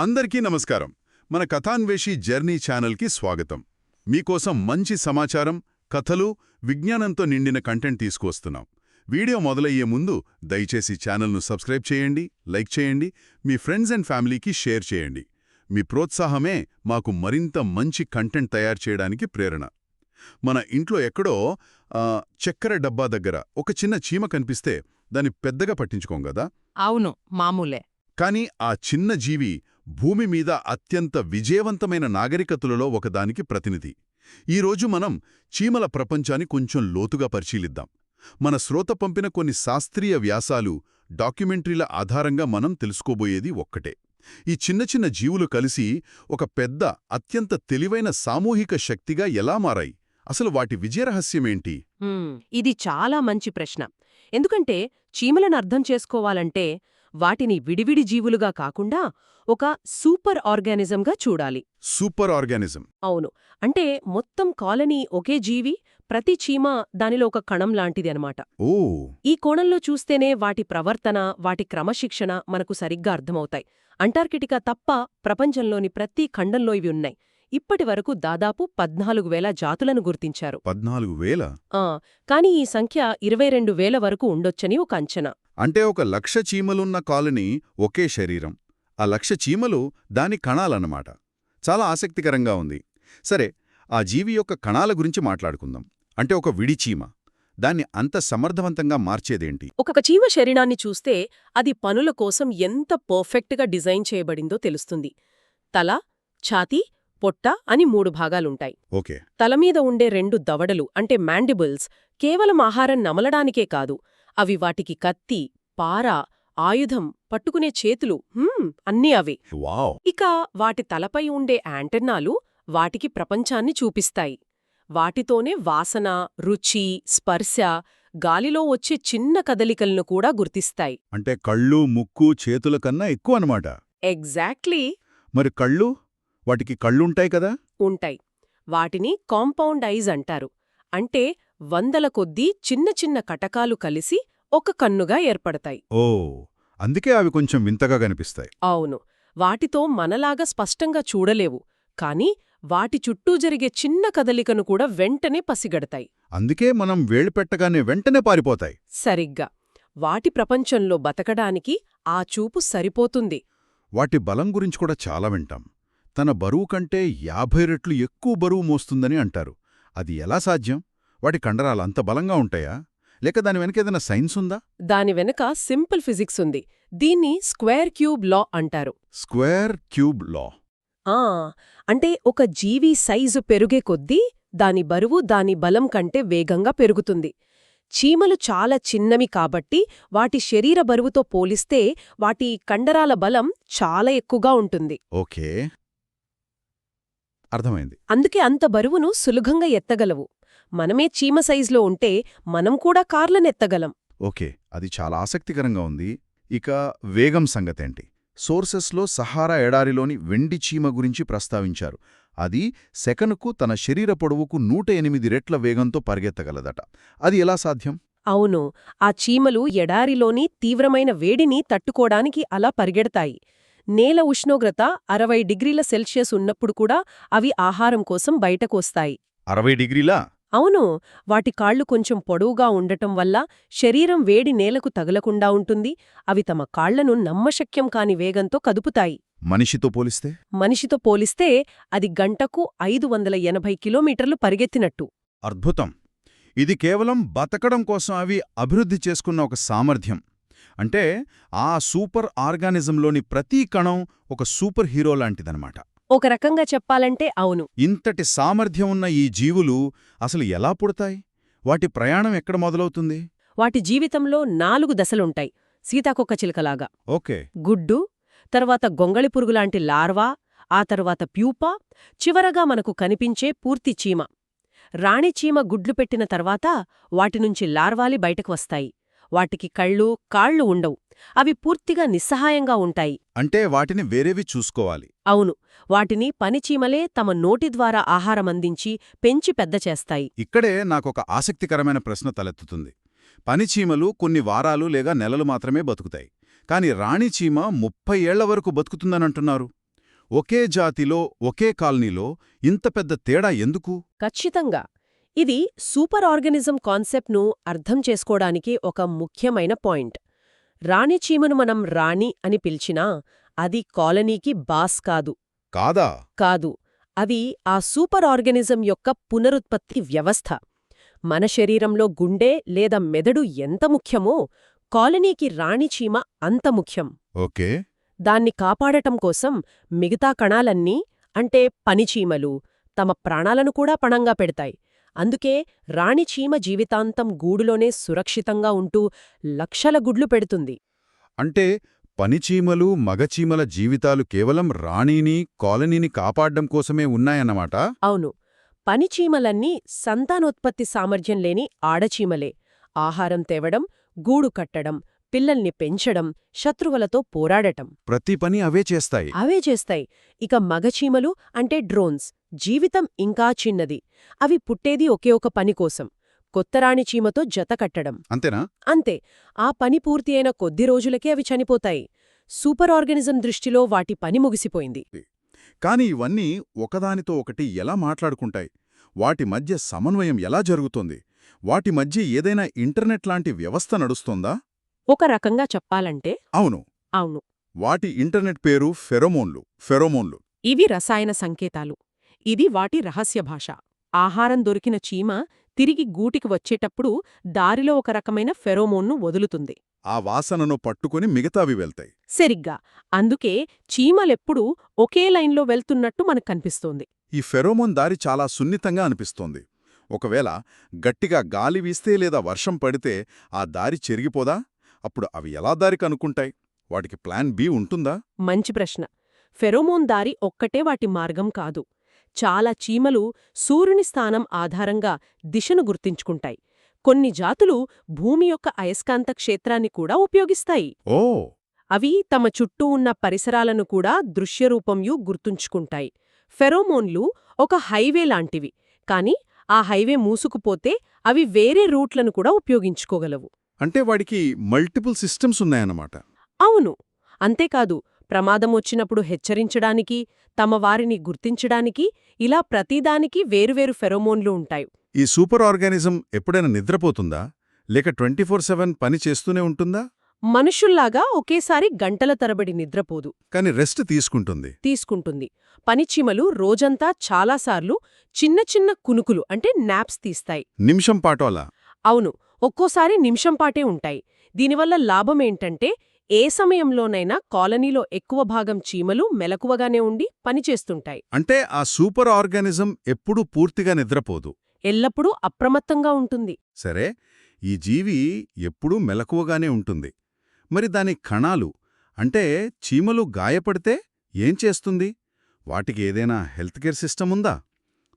అందరికీ నమస్కారం. మన కథాన్వేషి జర్నీ ఛానల్కి స్వాగతం. మీకోసం మంచి సమాచారం కథలు విజ్ఞానంతో నిండిన కంటెంట్ తీసుకువస్తున్నాం. వీడియో మొదలయ్యే ముందు దయచేసి ఛానల్ను సబ్స్క్రైబ్ చేయండి లైక్ చేయండి మీ ఫ్రెండ్స్ అండ్ ఫ్యామిలీకి షేర్ చేయండి. మీ ప్రోత్సాహమే మాకు మరింత మంచి కంటెంట్ తయారు చేయడానికి ప్రేరణ. మన ఇంట్లో ఎక్కడో చక్కెర డబ్బా దగ్గర ఒక చిన్న చీమ కనిపిస్తే దాన్ని పెద్దగా పట్టించుకోం కదా? అవును మామూలే. కానీ ఆ చిన్న జీవి భూమి మీద అత్యంత విజయవంతమైన నాగరికతలలో ఒకదానికి ప్రతినిధి. ఈరోజు మనం చీమల ప్రపంచాన్ని కొంచెం లోతుగా పరిశీలిద్దాం. మన శ్రోత పంపిన కొన్ని శాస్త్రీయ వ్యాసాలు డాక్యుమెంటరీల ఆధారంగా మనం తెలుసుకోబోయేది ఒక్కటే. ఈ చిన్న చిన్న జీవులు కలిసి ఒక పెద్ద అత్యంత తెలివైన సామూహిక శక్తిగా ఎలా మారాయి? అసలు వాటి విజయరహస్యమేంటి ఇది చాలా మంచి ప్రశ్న. ఎందుకంటే చీమలను అర్థం చేసుకోవాలంటే వాటిని విడివిడి జీవులుగా కాకుండా ఒక సూపర్ ఆర్గానిజంగా చూడాలి. Super organism. అవును. అంటే మొత్తం కాలనీ ఒకే జీవి ప్రతి చీమ దానిలో ఒక కణం లాంటిది అనమాట ఓ! ఈ కోణంలో చూస్తేనే వాటి ప్రవర్తన వాటి క్రమశిక్షణ మనకు సరిగ్గా అర్థమవుతాయి. అంటార్కిటికా తప్ప ప్రపంచంలోని ప్రతి ఖండంలో ఇవి ఉన్నాయి. ఇప్పటి వరకు దాదాపు పద్నాలుగు వేల జాతులను గుర్తించారు. పద్నాలుగు వేల? ఆ కానీ ఈ సంఖ్య ఇరవై రెండు వేల వరకు ఉండొచ్చని ఒక అంచనా. అంటే ఒక లక్ష చీమలున్న కాలనీ ఒకే శరీరం. ఆ లక్ష చీమలు దాని కణాలన్నమాట. చాలా ఆసక్తికరంగా ఉంది. సరే ఆ జీవి యొక్క కణాల గురించి మాట్లాడుకుందాం. అంటే ఒక విడి చీమ. దాన్ని అంత సమర్థవంతంగా మార్చేదేంటి? ఒక చీమ శరీరాన్ని చూస్తే అది పనుల కోసం ఎంత పర్ఫెక్ట్గా డిజైన్ చేయబడిందో తెలుస్తుంది. తల ఛాతీ పొట్ట అని మూడు భాగాలుంటాయి. ఓకే. తల మీద ఉండే రెండు దవడలు అంటే మ్యాండిబుల్స్ కేవలం ఆహారం నమలడానికే కాదు. అవి వాటికి కత్తి పార ఆయుధం పట్టుకునే చేతులు అన్నీ అవే. వావ్. ఇక వాటి తలపై ఉండే యాంటెన్నాలు వాటికి ప్రపంచాన్ని చూపిస్తాయి. వాటితోనే వాసన రుచి స్పర్శ గాలిలో వచ్చే చిన్న కదలికలను కూడా గుర్తిస్తాయి. అంటే కళ్ళు ముక్కు చేతుల కన్నా ఎక్కువ అనమాట ఎగ్జాక్ట్లీ. మరి కళ్ళు? వాటికి కళ్ళుంటాయి కదా? ఉంటాయి. వాటిని కాంపౌండ్ ఐజ్ అంటారు. అంటే వందల కొద్దీ చిన్న చిన్న కటకాలు కలిసి ఒక కన్నుగా ఏర్పడతాయి. ఓ అందుకే అవి కొంచెం వింతగా కనిపిస్తాయి. అవును. వాటితో మనలాగా స్పష్టంగా చూడలేవు. కాని వాటి చుట్టూ జరిగే చిన్న కదలికను కూడా వెంటనే పసిగడతాయి. అందుకే మనం వేళ్ళు పెట్టగానే వెంటనే పారిపోతాయి. సరిగ్గా. వాటి ప్రపంచంలో బతకడానికి ఆ చూపు సరిపోతుంది. వాటి బలం గురించి కూడా చాలా వింటాం. తన బరువు కంటే యాభై రెట్లు ఎక్కువ బరువు మోస్తుందని అంటారు. అది ఎలా సాధ్యం? వాటి కండరాలు అంత బలంగా ఉంటాయా? లేక దాని వెనకేదైనా సైన్స్ ఉందా? దాని వెనుక సింపుల్ ఫిజిక్స్ ఉంది. దీన్ని స్క్వేర్ క్యూబ్ లా అంటారు. Square cube law. ఆ అంటే ఒక జీవి సైజు పెరుగే కొద్దీ దాని బరువు దాని బలం కంటే వేగంగా పెరుగుతుంది. చీమలు చాలా చిన్నవి కాబట్టి వాటి శరీర బరువుతో పోలిస్తే వాటి కండరాల బలం చాలా ఎక్కువగా ఉంటుంది. ఓకే. అర్థమైంది. అందుకే అంత బరువును సులభంగా ఎత్తగలవు. మనమే చీమ సైజులో ఉంటే మనం కూడా కార్లనెత్తగలం. ఓకే అది చాలా ఆసక్తికరంగా ఉంది. ఇక వేగం సంగతేంటి? సోర్సెస్లో సహారా ఎడారిలోని వెండి చీమ గురించి ప్రస్తావించారు. అది సెకనుకు తన శరీర పొడవుకు నూట ఎనిమిది రెట్ల వేగంతో పరిగెత్తగలదట. అది ఎలా సాధ్యం? అవును ఆ చీమలు ఎడారిలోని తీవ్రమైన వేడిని తట్టుకోడానికి అలా పరిగెడతాయి. నేల ఉష్ణోగ్రత అరవై డిగ్రీల సెల్సియస్ ఉన్నప్పుడు కూడా అవి ఆహారం కోసం బయటకొస్తాయి. అరవై డిగ్రీలా? అవును వాటి కాళ్ళు కొంచెం పొడవుగా ఉండటం వల్ల శరీరం వేడి నేలకు తగలకుండా ఉంటుంది అవి తమ కాళ్ళను నమ్మశక్యం కాని వేగంతో కదుపుతాయి. మనిషితో పోలిస్తే? మనిషితో పోలిస్తే అది గంటకు ఐదు వందల ఎనభై కిలోమీటర్లు పరిగెత్తినట్టు. అద్భుతం! ఇది కేవలం బతకడం కోసం అవి అభివృద్ధి చేసుకున్న ఒక సామర్థ్యం. అంటే ఆ సూపర్ ఆర్గానిజంలోని ప్రతి కణం ఒక సూపర్ హీరో లాంటిదనమాట ఒక రకంగా చెప్పాలంటే అవును. ఇంతటి సామర్థ్యం ఉన్న ఈ జీవులు అసలు ఎలా పుడతాయి? వాటి ప్రయాణం ఎక్కడ మొదలవుతుంది? వాటి జీవితంలో నాలుగు దశలుంటాయి. సీతాకొక్క చిలుకలాగా. ఓకే. గుడ్డు తర్వాత గొంగళి పురుగులాంటి లార్వా ఆ తర్వాత ప్యూపా చివరగా మనకు కనిపించే పూర్తి చీమ. రాణి చీమ గుడ్లు పెట్టిన తర్వాత వాటినుంచి లార్వాలి బయటకు వస్తాయి. వాటికి కళ్ళు కాళ్ళు ఉండవు. అవి పూర్తిగా నిస్సహాయంగా ఉంటాయి. అంటే వాటిని వేరేవి చూసుకోవాలి. అవును. వాటిని పనిచీమలే తమ నోటి ద్వారా ఆహారం అందించి పెంచి పెద్ద చేస్తాయి. ఇక్కడే నాకొక ఆసక్తికరమైన ప్రశ్న తలెత్తుతుంది. పనిచీమలు కొన్ని వారాలు లేదా నెలలు మాత్రమే బతుకుతాయి. కాని రాణిచీమ ముప్పై ఏళ్ళ వరకు బతుకుతుందనంటున్నారు. ఒకే జాతిలో ఒకే కాలనీలో ఇంత పెద్ద తేడా ఎందుకు? ఖచ్చితంగా. ఇది సూపర్ ఆర్గనిజం కాన్సెప్ట్ను అర్థం చేసుకోవడానికి ఒక ముఖ్యమైన పాయింట్. రాణి చీమను మనం రాణి అని పిలిచినా అది కాలనీకి బాస్ కాదు. కాదా? కాదు. అవి ఆ సూపర్ ఆర్గనిజం యొక్క పునరుత్పత్తి వ్యవస్థ. మన శరీరంలో గుండె లేదా మెదడు ఎంత ముఖ్యమో కాలనీకి రాణి చీమ అంత ముఖ్యం. ఓకే. దాన్ని కాపాడటం కోసం మిగతా కణాలన్నీ అంటే పనిచీమలు తమ ప్రాణాలను కూడా పణంగా పెడతాయి. అందుకే రాణి చీమ జీవితాంతం గూడులోనే సురక్షితంగా ఉంటూ లక్షల గుడ్లు పెడుతుంది. అంటే పనిచీమలు మగచీమల జీవితాలు కేవలం రాణిని కాలనీని కాపాడ్డం కోసమే ఉన్నాయన్నమాట? అవును. పనిచీమలన్నీ సంతానోత్పత్తి సామర్థ్యం లేని ఆడచీమలే ఆహారం తేవడం గూడు కట్టడం పిల్లల్ని పెంచడం శత్రువులతో పోరాడటం. ప్రతి పని అవే చేస్తాయి. అవే చేస్తాయి. ఇక మగచీమలు అంటే డ్రోన్స్. జీవితం ఇంకా చిన్నది. అవి పుట్టేది ఒకే ఒక పని కోసం. కొత్తరాణి చీమతో జత కట్టడం. అంతేనా? అంతే. ఆ పని పూర్తి అయిన కొద్ది రోజులకే అవి చనిపోతాయి. సూపర్ ఆర్గనిజం దృష్టిలో వాటి పని ముగిసిపోయింది. కాని ఇవన్నీ ఒకదానితో ఒకటి ఎలా మాట్లాడుకుంటాయి? వాటి మధ్య సమన్వయం ఎలా జరుగుతోంది? వాటి మధ్య ఏదైనా ఇంటర్నెట్ లాంటి వ్యవస్థ నడుస్తోందా? ఒక రకంగా చెప్పాలంటే అవును. అవును. వాటి ఇంటర్నెట్ పేరు ఫెరోమోన్లు ఫెరోమోన్లు. ఇవి రసాయన సంకేతాలు. ఇది వాటి రహస్య భాష. ఆహారం దొరికిన చీమ తిరిగి గూటికి వచ్చేటప్పుడు దారిలో ఒక రకమైన ఫెరోమోన్ను వదులుతుంది. ఆ వాసనను పట్టుకుని మిగతావి వెళ్తాయి. సరిగ్గా. అందుకే చీమలెప్పుడూ ఒకే లైన్లో వెళ్తున్నట్టు మనకు కనిపిస్తోంది. ఈ ఫెరోమోన్ దారి చాలా సున్నితంగా అనిపిస్తోంది. ఒకవేళ గట్టిగా గాలి వీస్తే లేదా వర్షం పడితే ఆ దారి చెరిగిపోదా? అప్పుడు అవి ఎలా దారి కనుక్కుంటాయి? వాటికి ప్లాన్ బి ఉంటుందా? మంచి ప్రశ్న. ఫెరోమోన్ దారి ఒక్కటే వాటి మార్గం కాదు. చాలా చీమలు సూర్యుని స్థానం ఆధారంగా దిశను గుర్తించుకుంటాయి. కొన్ని జాతులు భూమి యొక్క అయస్కాంత క్షేత్రాన్ని కూడా ఉపయోగిస్తాయి. ఓ! అవి తమ చుట్టూ ఉన్న పరిసరాలను కూడా దృశ్యరూపంయు గుర్తుంచుకుంటాయి. ఫెరోమోన్లు ఒక హైవే లాంటివి కాని ఆ హైవే మూసుకుపోతే అవి వేరే రూట్లను కూడా ఉపయోగించుకోగలవు. అంటే వాడికి మల్టిపుల్ సిస్టమ్స్ ఉన్నాయన్నమాట. అవును. అంతేకాదు ప్రమాదమొచ్చినప్పుడు హెచ్చరించడానికి తమ వారిని గుర్తించడానికి ఇలా ప్రతిదానికి వేరువేరు ఫెరోమోన్లు ఉంటాయి. ఈ సూపర్ ఆర్గానిజం ఎప్పుడైనా నిద్రపోతుందా? లేక ట్వంటీ ఫోర్ సెవెన్ పని చేస్తూనే ఉంటుందా? మనుషుల్లాగా ఒకేసారి గంటల తరబడి నిద్రపోదు. కానీ రెస్ట్ తీసుకుంటుంది. తీసుకుంటుంది. పనిచీమలు రోజంతా చాలాసార్లు చిన్న చిన్న కునుకులు అంటే నాప్స్ తీస్తాయి. నిమిషం పాటు అలా? అవును. ఒక్కోసారి నిమిషంపాటే ఉంటాయి. దీనివల్ల లాభమేంటంటే ఏ సమయంలోనైనా కాలనీలో ఎక్కువ భాగం చీమలు మెలకువగానే ఉండి పనిచేస్తుంటాయి. అంటే ఆ సూపర్ ఆర్గానిజం ఎప్పుడూ పూర్తిగా నిద్రపోదు. ఎల్లప్పుడూ అప్రమత్తంగా ఉంటుంది. సరే ఈ జీవి ఎప్పుడూ మెలకువగానే ఉంటుంది. మరి దాని కణాలు అంటే చీమలు గాయపడితే ఏం చేస్తుంది? వాటికి ఏదైనా హెల్త్ కేర్ సిస్టమ్ ఉందా?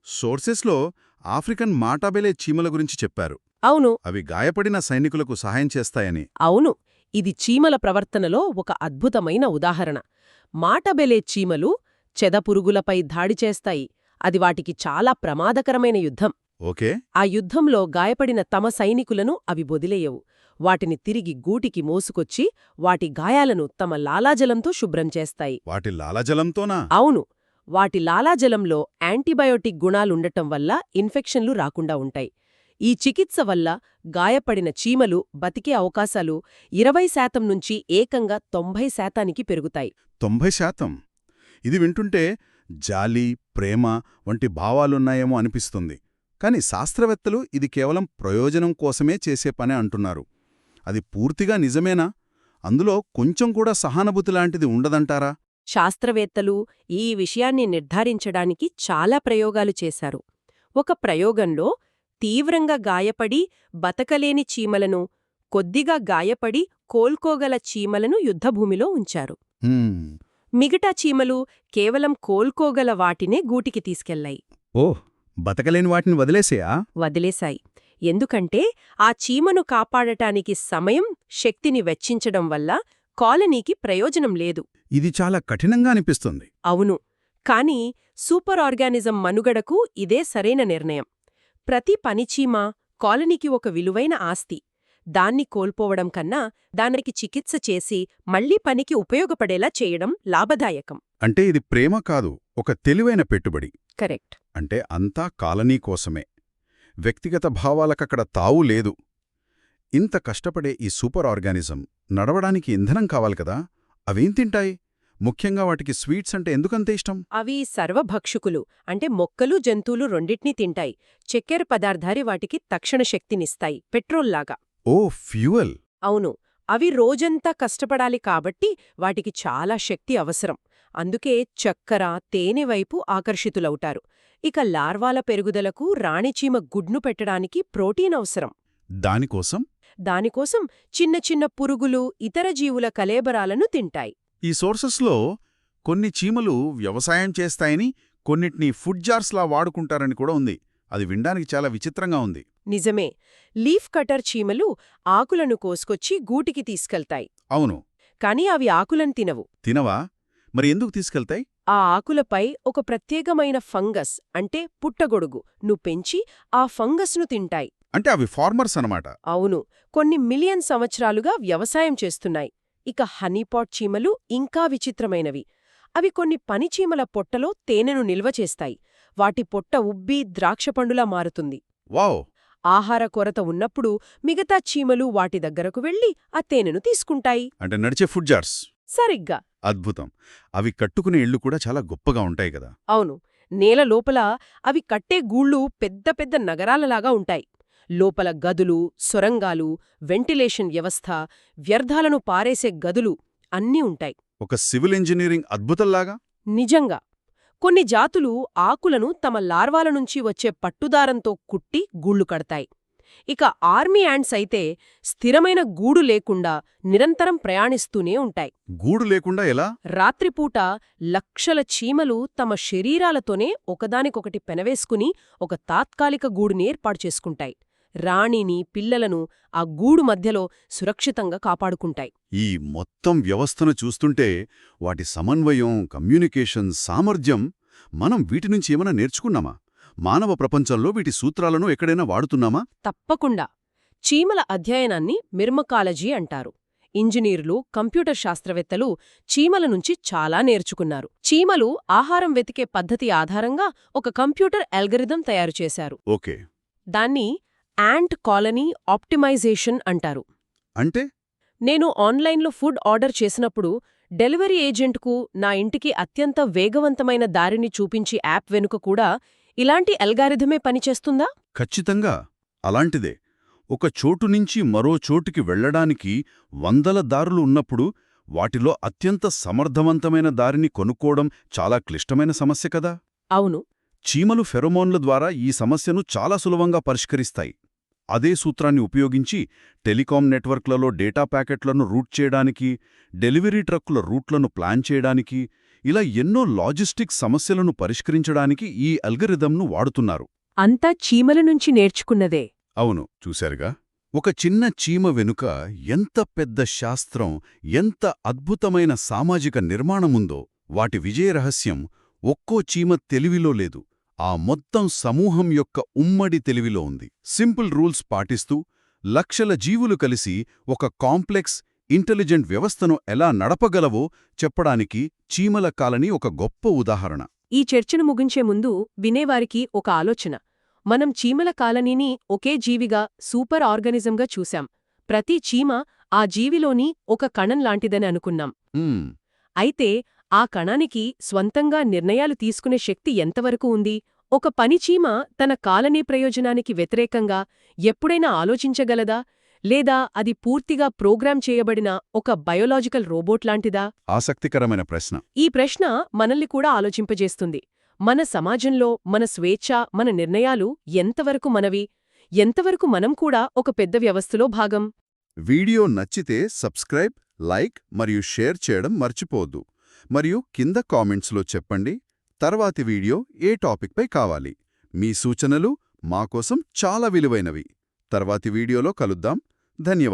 సోర్సెస్లో ఆఫ్రికన్ మాటాబెలే చీమల గురించి చెప్పారు. అవును. అవి గాయపడిన సైనికులకు సహాయం చేస్తాయని. అవును. ఇది చీమల ప్రవర్తనలో ఒక అద్భుతమైన ఉదాహరణ. మాటబెలే చీమలు చెదపురుగులపై దాడి చేస్తాయి. అది వాటికి చాలా ప్రమాదకరమైన యుద్ధం. ఓకే. ఆ యుద్ధంలో గాయపడిన తమ సైనికులను అవి వదిలేయవు. వాటిని తిరిగి గూటికి మోసుకొచ్చి వాటి గాయాలను తమ లాలాజలంతో శుభ్రం చేస్తాయి. వాటి లాలజలంతోనా? అవును. వాటి లాలాజలంలో యాంటీబయోటిక్ గుణాలుండటం వల్ల ఇన్ఫెక్షన్లు రాకుండా ఉంటాయి. ఈ చికిత్స వల్ల గాయపడిన చీమలు బతికే అవకాశాలు ఇరవై శాతం నుంచి ఏకంగా తొంభై శాతానికి పెరుగుతాయి. తొంభై శాతం? ఇది వింటుంటే జాలి ప్రేమ వంటి భావాలున్నాయేమో అనిపిస్తుంది. కాని శాస్త్రవేత్తలు ఇది కేవలం ప్రయోజనం కోసమే చేసే పనే అంటున్నారు. అది పూర్తిగా నిజమేనా? అందులో కొంచెం కూడా సహానుభూతి లాంటిది ఉండదంటారా? శాస్త్రవేత్తలు ఈ విషయాన్ని నిర్ధారించడానికి చాలా ప్రయోగాలు చేశారు. ఒక ప్రయోగంలో తీవ్రంగా గాయపడి బతకలేని చీమలను కొద్దిగా గాయపడి కోల్కోగల చీమలను యుద్ధభూమిలో ఉంచారు. మిగతా చీమలు కేవలం కోల్కోగల వాటినే గూటికి తీసుకెళ్ళాయి ఓ బతకలేని వాటిని వదిలేసేయా? వదిలేశాయి. ఎందుకంటే ఆ చీమను కాపాడటానికి సమయం శక్తిని వెచ్చించడం వల్ల కాలనీకి ప్రయోజనం లేదు. ఇది చాలా కఠినంగా అనిపిస్తుంది. అవును. కాని సూపర్ ఆర్గానిజం మనుగడకు ఇదే సరైన నిర్ణయం. ప్రతి పనిచీమ కాలనీకి ఒక విలువైన ఆస్తి. దాన్ని కోల్పోవడం కన్నా దానికి చికిత్స చేసి మళ్ళీ పనికి ఉపయోగపడేలా చేయడం లాభదాయకం. అంటే ఇది ప్రేమ కాదు ఒక తెలివైన పెట్టుబడి. కరెక్ట్. అంటే అంతా కాలనీ కోసమే. వ్యక్తిగత భావాలకక్కడ తావు లేదు. ఇంత కష్టపడే ఈ సూపర్ ఆర్గానిజం నడవడానికి ఇంధనం కావాలి కదా అవేం తింటాయి? ముఖ్యంగా వాటికి స్వీట్స్ అంటే ఎందుకంత ఇష్టం? అవి సర్వభక్షకులు అంటే మొక్కలు జంతువులు రెండిటినీ తింటాయి. చక్కెర పదార్థాలు వాటికి తక్షణ శక్తినిస్తాయి పెట్రోల్లాగా. ఓ ఫ్యూయల్. అవును అవి రోజంతా కష్టపడాలి కాబట్టి వాటికి చాలా శక్తి అవసరం. అందుకే చక్కెర తేనె వైపు ఆకర్షితులవుతారు. ఇక లార్వాల పెరుగుదలకు రాణిచీమ గుడ్ను పెట్టడానికి ప్రోటీన్ అవసరం. దానికోసం? దానికోసం చిన్న చిన్న పురుగులు ఇతర జీవుల కలేబరాలను తింటాయి. ఈ సోర్సెస్లో కొన్ని చీమలు వ్యవసాయం చేస్తాయని కొన్నిటిని ఫుడ్ జార్స్లా వాడుకుంటారని కూడా ఉంది. అది వినడానికి చాలా విచిత్రంగా ఉంది. నిజమే. లీఫ్ కటర్ చీమలు ఆకులను కోసుకొచ్చి గూటికి తీసుకెళ్తాయి. అవును. కాని అవి ఆకులను తినవు. తినవా? మరి ఎందుకు తీసుకెళ్తాయి? ఆ ఆకులపై ఒక ప్రత్యేకమైన ఫంగస్ అంటే పుట్టగొడుగు ను పెంచి ఆ ఫంగస్ను తింటాయి. అంటే అవి ఫార్మర్స్ అనమాట అవును. కొన్ని మిలియన్ సంవత్సరాలుగా వ్యవసాయం చేస్తున్నాయి. ఇక హనీపాట్ చీమలు ఇంకా విచిత్రమైనవి. అవి కొన్ని పనిచీమల పొట్టలో తేనెను నిల్వ చేస్తాయి. వాటి పొట్ట ఉబ్బి ద్రాక్షపండులా మారుతుంది. వావ్! ఆహార కొరత ఉన్నప్పుడు మిగతా చీమలు వాటి దగ్గరకు వెళ్ళి ఆ తేనెను తీసుకుంటాయి. అంటే నడిచే ఫుడ్ జార్స్. సరిగ్గా. అద్భుతం. అవి కట్టుకునే ఇళ్ళు కూడా చాలా గొప్పగా ఉంటాయి కదా. అవును. నేల లోపల అవి కట్టే గూళ్ళు పెద్ద పెద్ద నగరాలలాగా ఉంటాయి. లోపల గదులు సొరంగాలు వెంటిలేషన్ వ్యవస్థ వ్యర్థాలను పారేసే గదులు అన్నీ ఉంటాయి. ఒక సివిల్ ఇంజనీరింగ్ అద్భుతంలాగా? నిజంగా. కొన్ని జాతులు ఆకులను తమ లార్వాల నుంచి వచ్చే పట్టుదారంతో కుట్టి గూళ్ళు కడతాయి. ఇక ఆర్మీ యాండ్స్ అయితే స్థిరమైన గూడు లేకుండా నిరంతరం ప్రయాణిస్తూనే ఉంటాయి. గూడు లేకుండా ఎలా? రాత్రిపూట లక్షల చీమలు తమ శరీరాలతోనే ఒకదానికొకటి పెనవేసుకుని ఒక తాత్కాలిక గూడుని ఏర్పాటు చేసుకుంటాయి. రాణిని పిల్లలను ఆ గూడు మధ్యలో సురక్షితంగా కాపాడుకుంటాయి. ఈ మొత్తం వ్యవస్థను చూస్తుంటే వాటి సమన్వయం కమ్యూనికేషన్ సామర్థ్యం మనం వీటి నుంచి ఏమైనా నేర్చుకున్నామా? మానవ ప్రపంచంలో వీటి సూత్రాలను ఎక్కడైనా వాడుతున్నామా? తప్పకుండా. చీమల అధ్యయనాన్ని మిర్మకాలజీ అంటారు. ఇంజనీర్లు కంప్యూటర్ శాస్త్రవేత్తలు చీమల నుంచి చాలా నేర్చుకున్నారు. చీమలు ఆహారం వెతికే పద్ధతి ఆధారంగా ఒక కంప్యూటర్ అల్గరిథం తయారుచేశారు ఓకే. దాన్ని యాంట్ కాలనీ ఆప్టిమైజేషన్ అంటారు. అంటే? నేను ఆన్లైన్లో ఫుడ్ ఆర్డర్ చేసినప్పుడు డెలివరీ ఏజెంట్కు నా ఇంటికి అత్యంత వేగవంతమైన దారిని చూపించి యాప్ వెనుక కూడా ఇలాంటి అల్గారిథమే పనిచేస్తుందా? ఖచ్చితంగా. అలాంటిదే. ఒక చోటు నుంచి మరో చోటుకి వెళ్ళడానికి వందల దారులు ఉన్నప్పుడు వాటిలో అత్యంత సమర్థవంతమైన దారిని కొనుక్కోవడం చాలా క్లిష్టమైన సమస్య కదా? అవును. చీమలు ఫెరోమోన్ల ద్వారా ఈ సమస్యను చాలా సులభంగా పరిష్కరిస్తాయి. అదే సూత్రాన్ని ఉపయోగించి టెలికాం నెట్వర్క్లలో డేటా ప్యాకెట్లను రూట్ చేయడానికి డెలివరీ ట్రక్కుల రూట్లను ప్లాన్ చేయడానికి ఇలా ఎన్నో లాజిస్టిక్ సమస్యలను పరిష్కరించడానికి ఈ అల్గరిథంను వాడుతున్నారు. అంతా చీమల నుంచి నేర్చుకున్నదే. అవును చూశారుగా? ఒక చిన్న చీమ వెనుక ఎంత పెద్ద శాస్త్రం ఎంత అద్భుతమైన సామాజిక నిర్మాణముందో వాటి విజయ రహస్యం ఒక్కో చీమ తెలివిలో లేదు. ఆ మొత్తం సమూహం యొక్క ఉమ్మడి తెలివిలో ఉంది. సింపుల్ రూల్స్ పాటిస్తూ లక్షల జీవులు కలిసి ఒక కాంప్లెక్స్ ఇంటెలిజెంట్ వ్యవస్థను ఎలా నడపగలవో చెప్పడానికి చీమల కాలనీ ఒక గొప్ప ఉదాహరణ. ఈ చర్చను ముగించే ముందు వినేవారికి ఒక ఆలోచన. మనం చీమల కాలనీని ఒకే జీవిగా సూపర్ ఆర్గానిజంగా చూశాం. ప్రతి చీమ ఆ జీవిలోని ఒక కణం లాంటిదని అనుకున్నాం. అయితే ఆ కణానికి స్వంతంగా నిర్ణయాలు తీసుకునే శక్తి ఎంతవరకు ఉంది? ఒక పనిచీమ తన కాలనీ ప్రయోజనానికి వ్యతిరేకంగా ఎప్పుడైనా ఆలోచించగలదా? లేదా అది పూర్తిగా ప్రోగ్రామ్ చేయబడిన ఒక బయోలాజికల్ రోబోట్ లాంటిదా? ఆసక్తికరమైన ప్రశ్న. ఈ ప్రశ్న మనల్ని కూడా ఆలోచింపజేస్తుంది. మన సమాజంలో మన స్వేచ్ఛ మన నిర్ణయాలు ఎంతవరకు మనవి? ఎంతవరకు మనం కూడా ఒక పెద్ద వ్యవస్థలో భాగం? వీడియో నచ్చితే సబ్స్క్రైబ్ లైక్ మరియు షేర్ చేయడం మర్చిపోవద్దు. మరియు కింద కామెంట్స్లో చెప్పండి. తర్వాతి వీడియో ఏ టాపిక్పై కావాలి? మీ సూచనలు మాకోసం చాలా విలువైనవి. తర్వాతి వీడియోలో కలుద్దాం. ధన్యవాదాలు